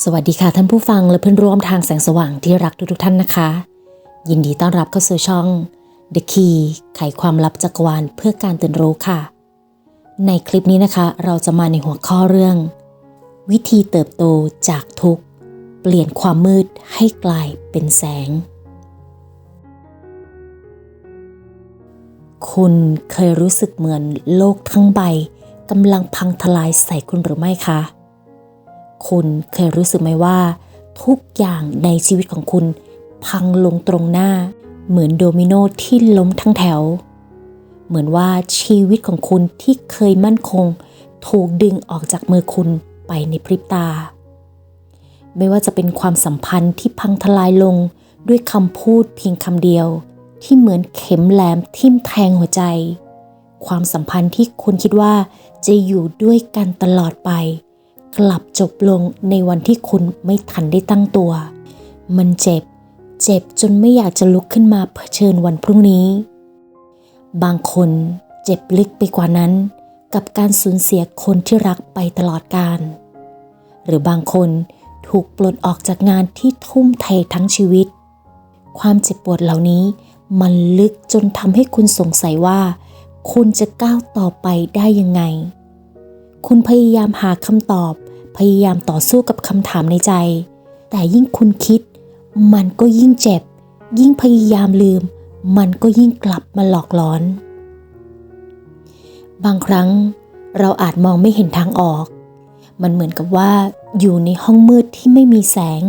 สวัสดีค่ะท่านผู้ฟังและเพื่อนร่วมทางแสงสว่างที่รักทุกๆท่านนะคะ ยินดีต้อนรับเข้าสู่ช่อง The Key ไขความลับจักรวาลเพื่อการตื่นรู้ค่ะ ในคลิปนี้นะคะ เราจะมาในหัวข้อเรื่อง วิธีเติบโตจากทุกข์เปลี่ยนความมืดให้กลายเป็นแสง คุณเคยรู้สึกเหมือนโลกทั้งใบกำลังพังทลายใส่คุณหรือไม่คะ คุณเคยรู้สึกไหมว่า ทุกอย่างในชีวิตของคุณ พังลงตรงหน้า เหมือนโดมิโนที่ล้มทั้งแถว เหมือนว่าชีวิตของคุณที่เคยมั่นคง ถูกดึงออกจากมือคุณไปในพริบตา ไม่ว่าจะเป็นความสัมพันธ์ที่พังทลายลงด้วยคำพูดเพียงคำเดียว ที่เหมือนเข็มแหลมทิ่มแทงหัวใจ ความสัมพันธ์ที่คุณคิดว่าจะอยู่ด้วยกันตลอดไป กลับจบลงในวันที่คุณไม่ทันได้ตั้งตัว มันเจ็บ เจ็บจนไม่อยากจะลุกขึ้นมาเผชิญวันพรุ่งนี้ บางคนเจ็บลึกไปกว่านั้น กับการสูญเสียคนที่รักไปตลอดกาลหรือบางคนถูกปลดออกจากงานที่ทุ่มเททั้งชีวิต ความเจ็บปวดเหล่านี้มันลึกจนทำให้คุณสงสัยว่า คุณจะก้าวต่อไปได้ยังไง คุณพยายามหาคำตอบ พยายามต่อสู้กับคำถามในใจ แต่ยิ่งคุณคิด มันก็ยิ่งเจ็บ ยิ่งพยายามลืม มันก็ยิ่งกลับมาหลอกหลอน บางครั้งเราอาจมองไม่เห็นทางออก มันเหมือนกับว่า อยู่ในห้องมืดที่ไม่มีแสง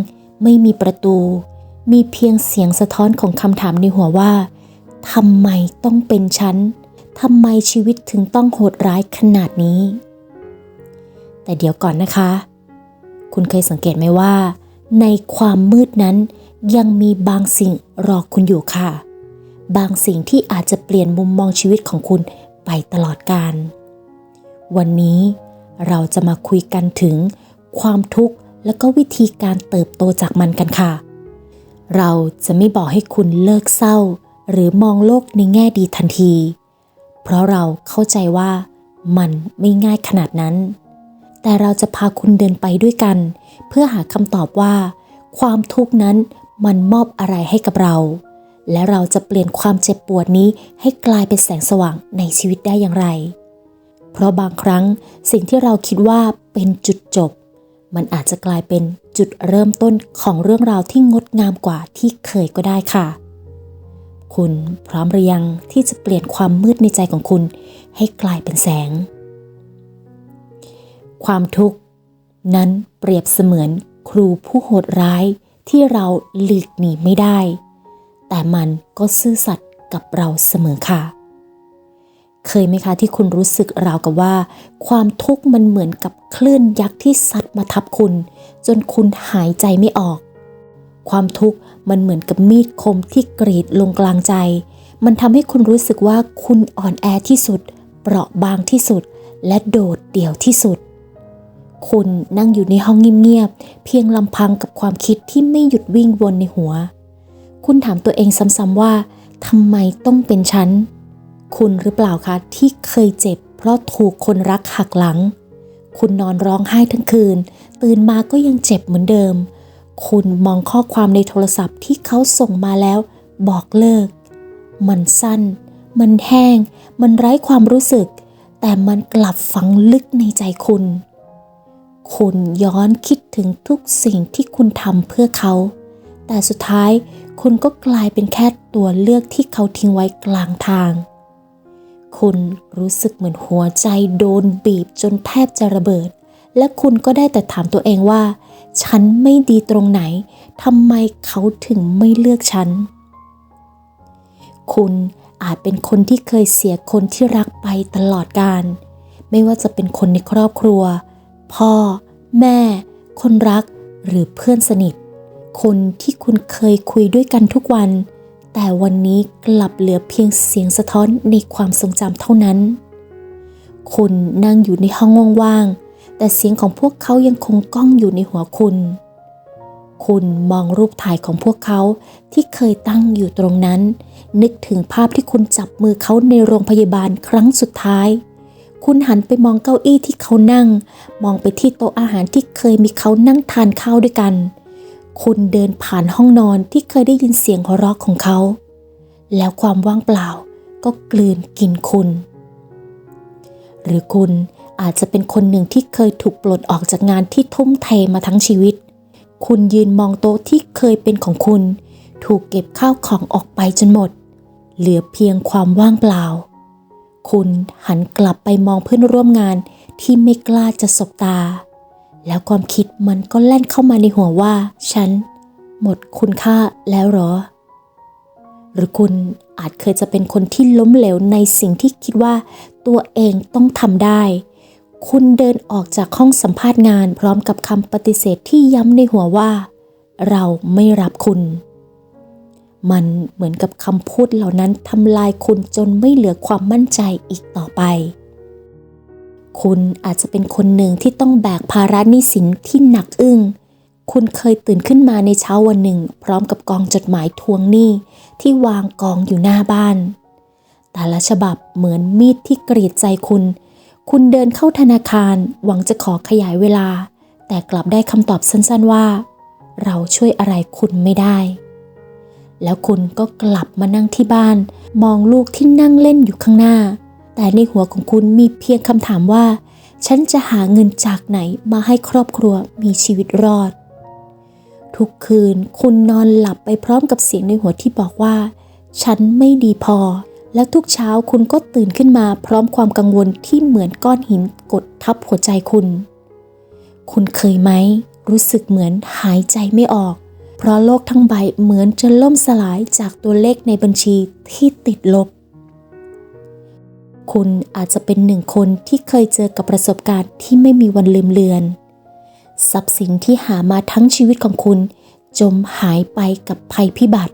ไม่มีประตู มีเพียงเสียงสะท้อนของคำถามในหัวว่าทำไมต้องเป็นฉันทำไมชีวิตถึงต้องโหดร้ายขนาดนี้ แต่เดี๋ยวก่อนนะคะ คุณเคยสังเกตไหมว่า ในความมืดนั้นยังมีบางสิ่งรอคุณอยู่ค่ะ บางสิ่งที่อาจจะเปลี่ยนมุมมองชีวิตของคุณไปตลอดกาลวันนี้เราจะมาคุยกันถึงความทุกข์และก็วิธีการเติบโตจากมันกันค่ะ เราจะไม่บอกให้คุณเลิกเศร้า หรือมองโลกในแง่ดีทันที เพราะเราเข้าใจว่ามันไม่ง่ายขนาดนั้น แต่เราจะพาคุณเดินไปด้วยกัน เพื่อหาคำตอบว่า ความทุกข์นั้นมันมอบอะไรให้กับเรา และเราจะเปลี่ยนความเจ็บปวดนี้ให้กลายเป็นแสงสว่างในชีวิตได้อย่างไร เพราะบางครั้งสิ่งที่เราคิดว่าเป็นจุดจบ มันอาจจะกลายเป็นจุดเริ่มต้นของเรื่องราวที่งดงามกว่าที่เคยก็ได้ค่ะ คุณพร้อมหรือยังที่จะเปลี่ยนความมืดในใจของคุณ ให้กลายเป็นแสง ความทุกข์ นั้นเปรียบเสมือนครูผู้โหดร้ายที่เราหลีกหนีไม่ได้ แต่มันก็ซื่อสัตย์กับเราเสมอค่ะ เคยไหมคะที่คุณรู้สึกราวกับว่า ความทุกข์มันเหมือนกับคลื่นยักษ์ที่ซัดมาทับคุณ จนคุณหายใจไม่ออก ความทุกข์มันเหมือนกับมีดคมที่กรีดลงกลางใจ มันทำให้คุณรู้สึกว่าคุณอ่อนแอที่สุด เปราะบางที่สุด และโดดเดี่ยวที่สุด คุณนั่งอยู่ในห้องเงียบๆเพียงลำพังกับความคิดที่ไม่หยุดวิ่งวนในหัว คุณถามตัวเองซ้ำๆว่าทำไมต้องเป็นฉัน คุณหรือเปล่าคะที่เคยเจ็บ เพราะถูกคนรักหักหลัง คุณนอนร้องไห้ทั้งคืน ตื่นมาก็ยังเจ็บเหมือนเดิม คุณมองข้อความในโทรศัพท์ที่เขาส่งมาแล้ว บอกเลิก มันสั้น มันแห้ง มันไร้ความรู้สึก แต่มันกลับฝังลึกในใจคุณ คุณย้อนคิดถึงทุกสิ่งที่คุณทำเพื่อเขา แต่สุดท้ายคุณก็กลายเป็นแค่ตัวเลือกที่เขาทิ้งไว้กลางทาง คุณรู้สึกเหมือนหัวใจโดนบีบจนแทบจะระเบิด และคุณก็ได้แต่ถามตัวเองว่า ฉันไม่ดีตรงไหนทำไมเขาถึงไม่เลือกฉัน คุณอาจเป็นคนที่เคยเสียคนที่รักไปตลอดกาลไม่ว่าจะเป็นคนในครอบครัว พ่อ แม่ คนรัก หรือเพื่อนสนิท คนที่คุณเคยคุยด้วยกันทุกวัน แต่วันนี้กลับเหลือเพียงเสียงสะท้อนในความทรงจำเท่านั้น คุณนั่งอยู่ในห้องว่างๆแต่เสียงของพวกเขายังคงก้องอยู่ในหัวคุณ คุณมองรูปถ่ายของพวกเขาที่เคยตั้งอยู่ตรงนั้น นึกถึงภาพที่คุณจับมือเขาในโรงพยาบาลครั้งสุดท้าย คุณหันไปมองเก้าอี้ที่เขานั่ง มองไปที่โต๊ะอาหารที่เคยมีเขานั่งทานข้าวด้วยกัน คุณเดินผ่านห้องนอนที่เคยได้ยินเสียงหัวเราะของเขา แล้วความว่างเปล่าก็กลืนกินคุณ หรือคุณอาจจะเป็นคนหนึ่งที่เคยถูกปลดออกจากงานที่ทุ่มเทมาทั้งชีวิต คุณยืนมองโต๊ะที่เคยเป็นของคุณ ถูกเก็บข้าวของออกไปจนหมด เหลือเพียงความว่างเปล่า คุณหันกลับไปมองเพื่อนร่วมงานที่ไม่กล้าจะสบตา แล้วความคิดมันก็แล่นเข้ามาในหัวว่า ฉัน หมดคุณค่าแล้วหรอ หรือคุณอาจเคยจะเป็นคนที่ล้มเหลวในสิ่งที่คิดว่าตัวเองต้องทำได้ คุณเดินออกจากห้องสัมภาษณ์งานพร้อมกับคำปฏิเสธที่ย้ำในหัวว่า เราไม่รับคุณ มันเหมือนกับคำพูดเหล่านั้นทำลายคุณจนไม่เหลือความมั่นใจอีกต่อไป คุณอาจจะเป็นคนหนึ่งที่ต้องแบกภาระหนี้สินที่หนักอึ้ง คุณเคยตื่นขึ้นมาในเช้าวันหนึ่ง พร้อมกับกองจดหมายทวงหนี้ที่วางกองอยู่หน้าบ้าน แต่ละฉบับเหมือนมีดที่กรีดใจคุณ คุณเดินเข้าธนาคารหวังจะขอขยายเวลา แต่กลับได้คำตอบสั้นๆว่า เราช่วยอะไรคุณไม่ได้ แล้วคุณก็กลับมานั่งที่บ้าน มองลูกที่นั่งเล่นอยู่ข้างหน้า แต่ในหัวของคุณมีเพียงคำถามว่า ฉันจะหาเงินจากไหนมาให้ครอบครัวมีชีวิตรอด ทุกคืนคุณนอนหลับไปพร้อมกับเสียงในหัวที่บอกว่า ฉันไม่ดีพอ และทุกเช้าคุณก็ตื่นขึ้นมาพร้อมความกังวลที่เหมือนก้อนหินกดทับหัวใจคุณ คุณเคยไหมรู้สึกเหมือนหายใจไม่ออก เพราะโลกทั้งใบเหมือนจะล่มสลายจากตัวเลขในบัญชีที่ติดลบ คุณอาจจะเป็นหนึ่งคนที่เคยเจอกับประสบการณ์ที่ไม่มีวันลืมเลือน ทรัพย์สินที่หามาทั้งชีวิตของคุณ จมหายไปกับภัยพิบัติ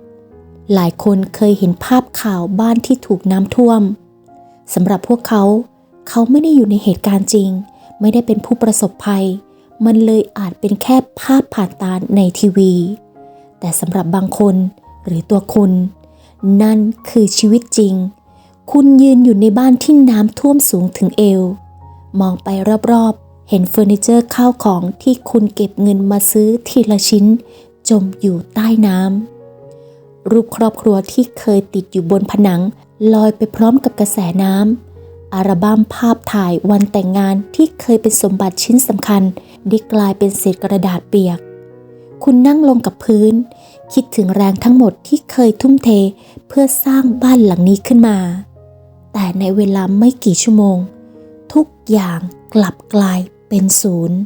หลายคนเคยเห็นภาพข่าวบ้านที่ถูกน้ำท่วมสำหรับพวกเขา เขาไม่ได้อยู่ในเหตุการณ์จริง ไม่ได้เป็นผู้ประสบภัย มันเลยอาจเป็นแค่ภาพผ่านตาในทีวี แต่สำหรับบางคนหรือตัวคุณ นั่นคือชีวิตจริง คุณยืนอยู่ในบ้านที่น้ำท่วมสูงถึงเอว มองไปรอบๆ เห็นเฟอร์นิเจอร์ข้าวของที่คุณเก็บเงินมาซื้อทีละชิ้น จมอยู่ใต้น้ำรูปครอบครัวที่เคยติดอยู่บนผนัง ลอยไปพร้อมกับกระแสน้ำอัลบั้มภาพถ่ายวันแต่งงานที่เคยเป็นสมบัติชิ้นสำคัญได้กลายเป็นเศษกระดาษเปียก คุณนั่งลงกับพื้น คิดถึงแรงทั้งหมดที่เคยทุ่มเทเพื่อสร้างบ้านหลังนี้ขึ้นมา แต่ในเวลาไม่กี่ชั่วโมง ทุกอย่างกลับกลายเป็นศูนย์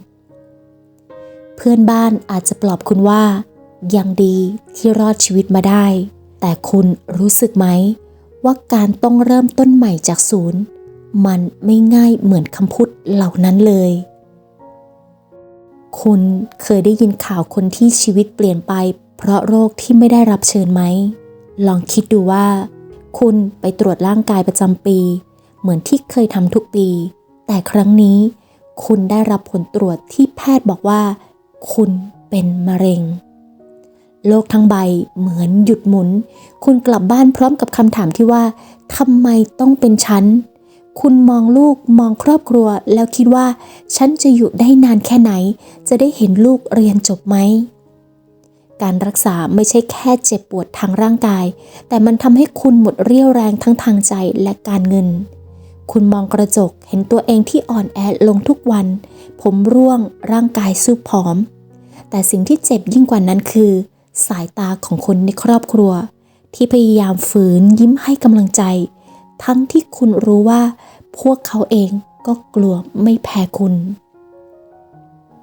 เพื่อนบ้านอาจจะปลอบคุณว่า ยังดีที่รอดชีวิตมาได้ แต่คุณรู้สึกไหม ว่าการต้องเริ่มต้นใหม่จากศูนย์ มันไม่ง่ายเหมือนคำพูดเหล่านั้นเลย คุณเคยได้ยินข่าวคนที่ชีวิตเปลี่ยนไป เพราะโรคที่ไม่ได้รับเชิญไหม ลองคิดดูว่า คุณไปตรวจร่างกายประจำปี เหมือนที่เคยทำทุกปี แต่ครั้งนี้ คุณได้รับผลตรวจที่แพทย์บอกว่า คุณเป็นมะเร็ง โลกทั้งใบเหมือนหยุดหมุน คุณกลับบ้านพร้อมกับคำถามที่ว่าทำไมต้องเป็นฉัน คุณมองลูกมองครอบครัว แล้วคิดว่า ฉันจะอยู่ได้นานแค่ไหน จะได้เห็นลูกเรียนจบไหม การรักษาไม่ใช่แค่เจ็บปวดทางร่างกาย แต่มันทำให้คุณหมดเรี่ยวแรงทั้งทางใจและการเงิน คุณมองกระจกเห็นตัวเองที่อ่อนแอลงทุกวัน ผมร่วงร่างกายซูบผอม แต่สิ่งที่เจ็บยิ่งกว่านั้นคือ สายตาของคนในครอบครัว ที่พยายามฝืนยิ้มให้กำลังใจ ทั้งที่คุณรู้ว่า พวกเขาเองก็กลัวไม่แพ้คุณ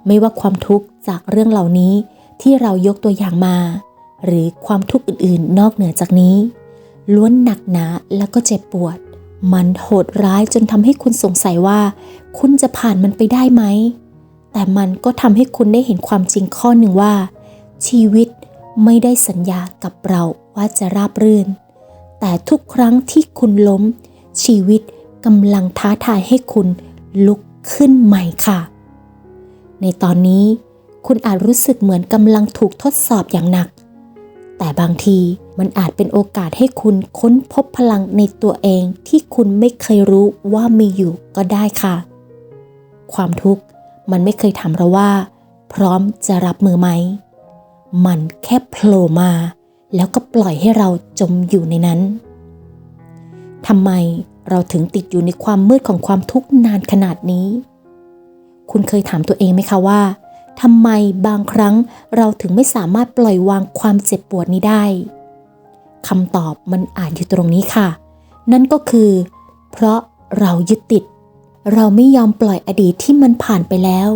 ไม่ว่าความทุกข์จากเรื่องเหล่านี้ที่เรายกตัวอย่างมา หรือความทุกข์อื่นๆ นอกเหนือจากนี้ ล้วนหนักหนาแล้วก็เจ็บปวด มันโหดร้ายจนทำให้คุณสงสัยว่า คุณจะผ่านมันไปได้ไหม แต่มันก็ทำให้คุณได้เห็นความจริงข้อหนึ่งว่า ชีวิตไม่ได้สัญญากับเราว่าจะราบรื่น แต่ทุกครั้งที่คุณล้ม ชีวิตกำลังท้าทายให้คุณลุกขึ้นใหม่ค่ะ ในตอนนี้ คุณอาจรู้สึกเหมือนกำลังถูกทดสอบอย่างหนัก แต่บางทีมันอาจเป็นโอกาสให้คุณค้นพบพลังในตัวเองที่คุณไม่เคยรู้ว่ามีอยู่ก็ได้ค่ะ ความทุกข์มันไม่เคยถามเราว่า พร้อมจะรับมือไหม มันแค่โผล่มา แล้วก็ปล่อยให้เราจมอยู่ในนั้นทำไมเราถึงติดอยู่ในความมืดของความทุกข์นานขนาดนี้ คุณเคยถามตัวเองไหมคะว่าทำไมบางครั้งเราถึงไม่สามารถปล่อยวางความเจ็บปวดนี้ได้คำตอบมันอ่านอยู่ตรงนี้ค่ะ นั่นก็คือ เพราะเรายึดติด เราไม่ยอมปล่อยอดีตที่มันผ่านไปแล้ว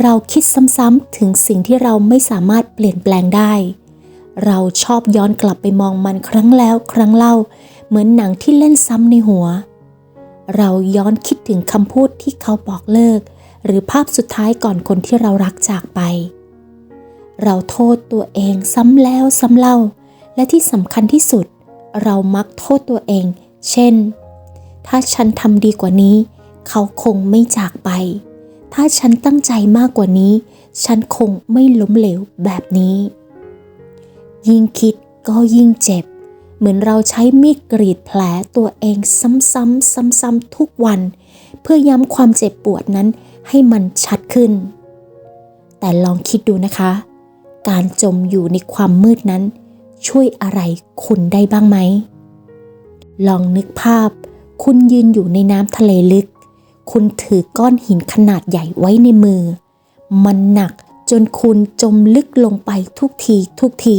เราคิดซ้ำๆถึงสิ่งที่เราไม่สามารถเปลี่ยนแปลงได้ เราชอบย้อนกลับไปมองมันครั้งแล้วครั้งเล่า เหมือนหนังที่เล่นซ้ำในหัว เราย้อนคิดถึงคำพูดที่เขาบอกเลิก หรือภาพสุดท้ายก่อนคนที่เรารักจากไป เราโทษตัวเองซ้ำแล้วซ้ำเล่า และที่สำคัญที่สุด เรามักโทษตัวเอง เช่น ถ้าฉันทำดีกว่านี้ เขาคงไม่จากไป ถ้าฉันตั้งใจมากกว่านี้ ฉันคงไม่ล้มเหลวแบบนี้ ยิ่งคิดก็ยิ่งเจ็บ เหมือนเราใช้มีดกรีดแผลตัวเองซ้ำๆซ้ำๆทุกวัน เพื่อย้ำความเจ็บปวดนั้นให้มันชัดขึ้น แต่ลองคิดดูนะคะ การจมอยู่ในความมืดนั้น ช่วยอะไรคุณได้บ้างไหม ลองนึกภาพ คุณยืนอยู่ในน้ำทะเลลึก คุณถือก้อนหินขนาดใหญ่ไว้ในมือ มันหนักจนคุณจมลึกลงไปทุกทีทุกที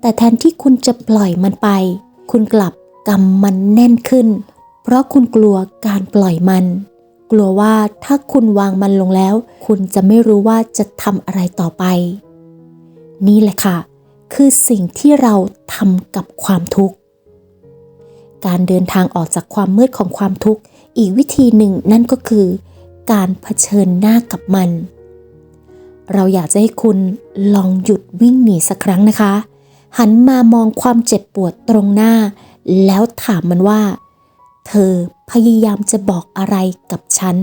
แต่แทนที่คุณจะปล่อยมันไป คุณกลับกำมันแน่นขึ้น เพราะคุณกลัวการปล่อยมัน กลัวว่าถ้าคุณวางมันลงแล้ว คุณจะไม่รู้ว่าจะทำอะไรต่อไป นี่แหละค่ะ คือสิ่งที่เราทำกับความทุกข์ การเดินทางออกจากความมืดของความทุกข์ อีกวิธีหนึ่งนั่นก็คือ การเผชิญหน้ากับมัน เราอยากจะให้คุณลองหยุดวิ่งหนีสักครั้งนะคะ หันมามองความเจ็บปวดตรงหน้า แล้วถามมันว่า เธอพยายามจะบอกอะไรกับฉัน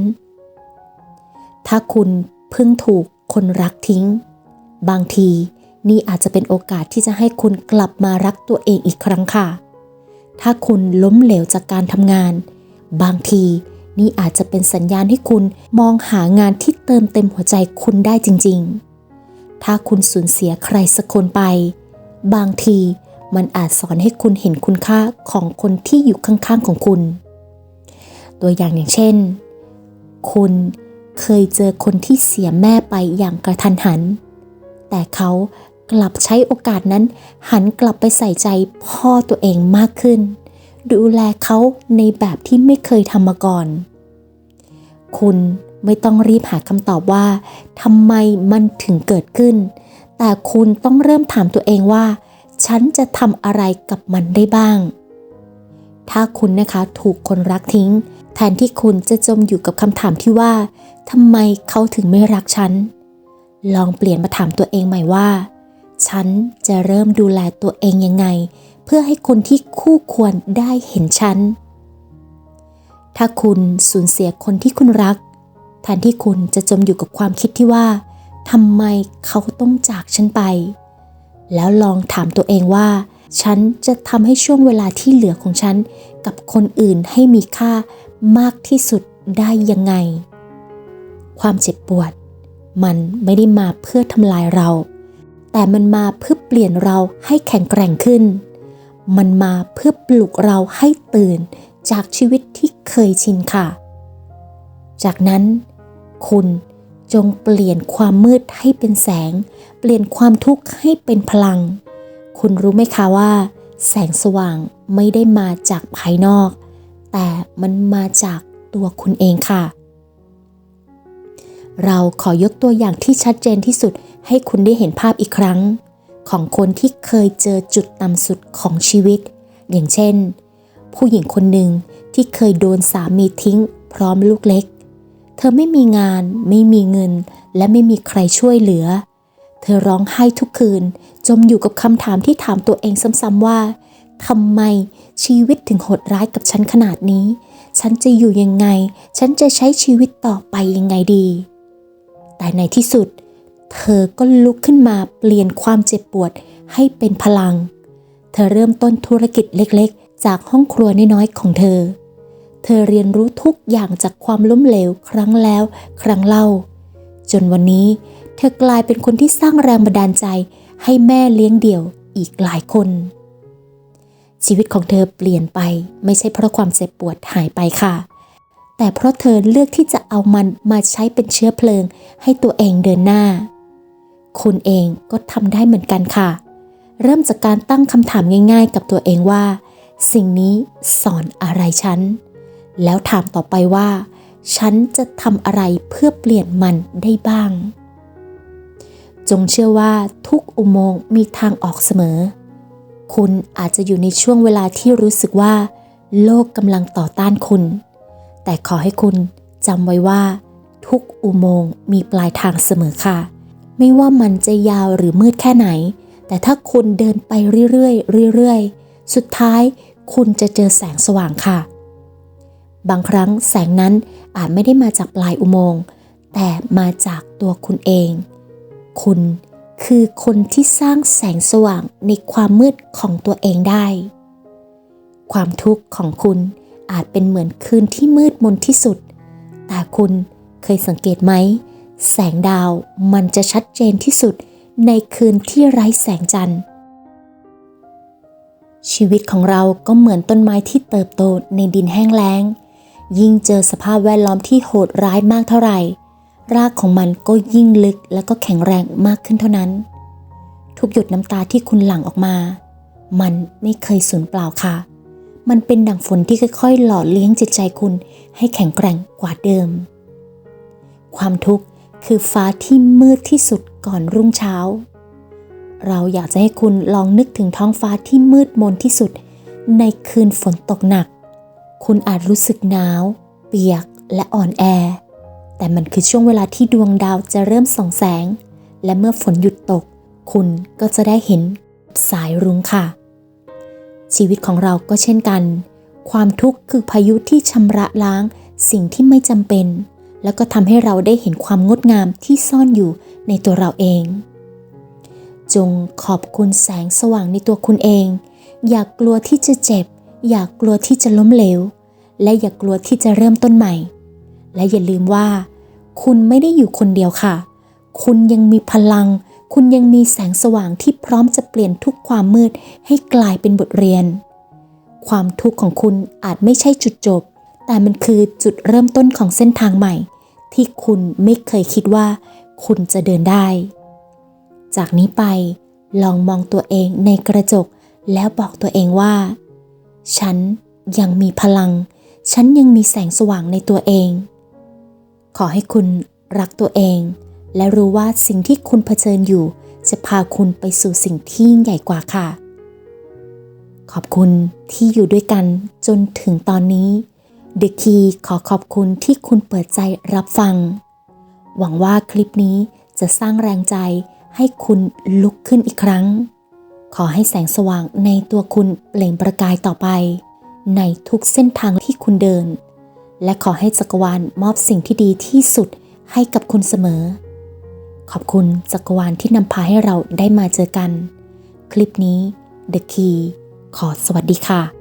ถ้าคุณเพิ่งถูกคนรักทิ้ง บางทีนี่อาจจะเป็นโอกาสที่จะให้คุณกลับมารักตัวเองอีกครั้งค่ะ ถ้าคุณล้มเหลวจากการทำงาน บางทีนี่อาจจะเป็นสัญญาณให้คุณมองหางานที่เติมเต็มหัวใจคุณได้จริง ๆ ถ้าคุณสูญเสียใครสักคนไป บางทีมันอาจสอนให้คุณเห็นคุณค่าของคนที่อยู่ข้างๆของคุณ ตัวอย่างอย่างเช่น คุณเคยเจอคนที่เสียแม่ไปอย่างกระทันหัน แต่เขากลับใช้โอกาสนั้น หันกลับไปใส่ใจพ่อตัวเองมากขึ้น ดูแลเขาในแบบที่ไม่เคยทำมาก่อน คุณไม่ต้องรีบหาคำตอบว่าทำไมมันถึงเกิดขึ้น แต่คุณต้องเริ่มถามตัวเองว่า ฉันจะทำอะไรกับมันได้บ้าง ถ้าคุณนะคะถูกคนรักทิ้ง แทนที่คุณจะจมอยู่กับคำถามที่ว่าทำไมเขาถึงไม่รักฉัน ลองเปลี่ยนมาถามตัวเองใหม่ว่า ฉันจะเริ่มดูแลตัวเองยังไง เพื่อให้คนที่คู่ควรได้เห็นฉัน ถ้าคุณสูญเสียคนที่คุณรัก แทนที่คุณจะจมอยู่กับความคิดที่ว่า ทำไมเขาต้องจากฉันไป แล้วลองถามตัวเองว่า ฉันจะทำให้ช่วงเวลาที่เหลือของฉัน กับคนอื่นให้มีค่ามากที่สุดได้ยังไง ความเจ็บปวด มันไม่ได้มาเพื่อทำลายเรา แต่มันมาเพื่อเปลี่ยนเราให้แข็งแกร่งขึ้น มันมาเพื่อปลุกเราให้ตื่นจากชีวิตที่เคยชินค่ะ จากนั้น คุณ จงเปลี่ยนความมืดให้เป็นแสง เปลี่ยนความทุกข์ให้เป็นพลัง คุณรู้ไหมคะว่า แสงสว่างไม่ได้มาจากภายนอก แต่มันมาจากตัวคุณเองค่ะ เราขอยกตัวอย่างที่ชัดเจนที่สุดให้คุณได้เห็นภาพอีกครั้ง ของคนที่เคยเจอจุดต่ำสุดของชีวิต อย่างเช่น ผู้หญิงคนหนึ่งที่เคยโดนสามีทิ้งพร้อมลูกเล็ก เธอไม่มีงาน ไม่มีเงิน และไม่มีใครช่วยเหลือ เธอร้องไห้ทุกคืน จมอยู่กับคำถามที่ถามตัวเองซ้ำๆว่าทำไมชีวิตถึงโหดร้ายกับฉันขนาดนี้ ฉันจะอยู่ยังไง ฉันจะใช้ชีวิตต่อไปยังไงดี แต่ในที่สุด เธอก็ลุกขึ้นมาเปลี่ยนความเจ็บปวดให้เป็นพลัง เธอเริ่มต้นธุรกิจเล็กๆ จากห้องครัวน้อยๆของเธอ เธอเรียนรู้ทุกอย่างจากความล้มเหลวครั้งแล้ว ครั้งเล่า จนวันนี้ เธอกลายเป็นคนที่สร้างแรงบันดาลใจให้แม่เลี้ยงเดี่ยวอีกหลายคน ชีวิตของเธอเปลี่ยนไปไม่ใช่เพราะความเจ็บปวดหายไปค่ะ แต่เพราะเธอเลือกที่จะเอามันมาใช้เป็นเชื้อเพลิง ให้ตัวเองเดินหน้า คุณเองก็ทำได้เหมือนกันค่ะ เริ่มจากการตั้งคำถามง่าย ๆ กับตัวเองว่า สิ่งนี้สอนอะไรฉัน แล้วถามต่อไปว่า ฉันจะทำอะไรเพื่อเปลี่ยนมันได้บ้าง จงเชื่อว่าทุกอุโมงค์มีทางออกเสมอ คุณอาจจะอยู่ในช่วงเวลาที่รู้สึกว่า โลกกำลังต่อต้านคุณ แต่ขอให้คุณจำไว้ว่า ทุกอุโมงค์มีปลายทางเสมอค่ะ ไม่ว่ามันจะยาวหรือมืดแค่ไหน แต่ถ้าคุณเดินไปเรื่อยๆเรื่อยๆ สุดท้ายคุณจะเจอแสงสว่างค่ะ บางครั้งแสงนั้นอาจไม่ได้มาจากปลายอุโมงค์ แต่มาจากตัวคุณเอง คุณคือคนที่สร้างแสงสว่างในความมืดของตัวเองได้ ความทุกข์ของคุณอาจเป็นเหมือนคืนที่มืดมนที่สุด แต่คุณเคยสังเกตไหม แสงดาวมันจะชัดเจนที่สุดในคืนที่ไร้แสงจันทร์ ชีวิตของเราก็เหมือนต้นไม้ที่เติบโตในดินแห้งแล้ง ยิ่งเจอสภาพแวดล้อมที่โหดร้ายมากเท่าไหร่ รากของมันก็ยิ่งลึกและก็แข็งแรงมากขึ้นเท่านั้น ทุกหยดน้ำตาที่คุณหลั่งออกมา มันไม่เคยสูญเปล่าค่ะ มันเป็นดั่งฝนที่ค่อยๆ หล่อเลี้ยงจิตใจคุณให้แข็งแกร่งกว่าเดิม ความทุกข์คือฟ้าที่มืดที่สุดก่อนรุ่งเช้า เราอยากจะให้คุณลองนึกถึงท้องฟ้าที่มืดมนที่สุด ในคืนฝนตกหนัก คุณอาจรู้สึกหนาว เปียกและอ่อนแอ แต่มันคือช่วงเวลาที่ดวงดาวจะเริ่มส่องแสง และเมื่อฝนหยุดตก คุณก็จะได้เห็นสายรุ้งค่ะ ชีวิตของเราก็เช่นกัน ความทุกข์คือพายุที่ชำระล้างสิ่งที่ไม่จำเป็น แล้วก็ทำให้เราได้เห็นความงดงามที่ซ่อนอยู่ในตัวเราเอง จงขอบคุณแสงสว่างในตัวคุณเอง อย่ากกลัวที่จะเจ็บ อย่ากกลัวที่จะล้มเหลว และอย่ากกลัวที่จะเริ่มต้นใหม่ และอย่าลืมว่า คุณไม่ได้อยู่คนเดียวค่ะ คุณยังมีพลัง คุณยังมีแสงสว่างที่พร้อมจะเปลี่ยนทุกความมืดให้กลายเป็นบทเรียน ความทุกข์ของคุณอาจไม่ใช่จุดจบ แต่มันคือจุดเริ่มต้นของเส้นทางใหม่ ที่คุณไม่เคยคิดว่า คุณจะเดินได้ จากนี้ไปลองมองตัวเองในกระจกแล้วบอกตัวเองว่า ฉันยังมีพลัง ฉันยังมีแสงสว่างในตัวเอง ขอให้คุณรักตัวเอง และรู้ว่าสิ่งที่คุณเผชิญอยู่ จะพาคุณไปสู่สิ่งที่ยิ่งใหญ่กว่าค่ะ ขอบคุณที่อยู่ด้วยกันจนถึงตอนนี้ The Key ขอขอบคุณที่คุณเปิดใจรับฟัง หวังว่าคลิปนี้จะสร้างแรงใจให้คุณลุกขึ้นอีกครั้ง ขอให้แสงสว่างในตัวคุณเปล่งประกายต่อไป ในทุกเส้นทางที่คุณเดิน และขอให้จักรวาลมอบสิ่งที่ดีที่สุดให้กับคุณเสมอ ขอบคุณจักรวาลที่นำพาให้เราได้มาเจอกัน คลิปนี้ The Key ขอสวัสดีค่ะ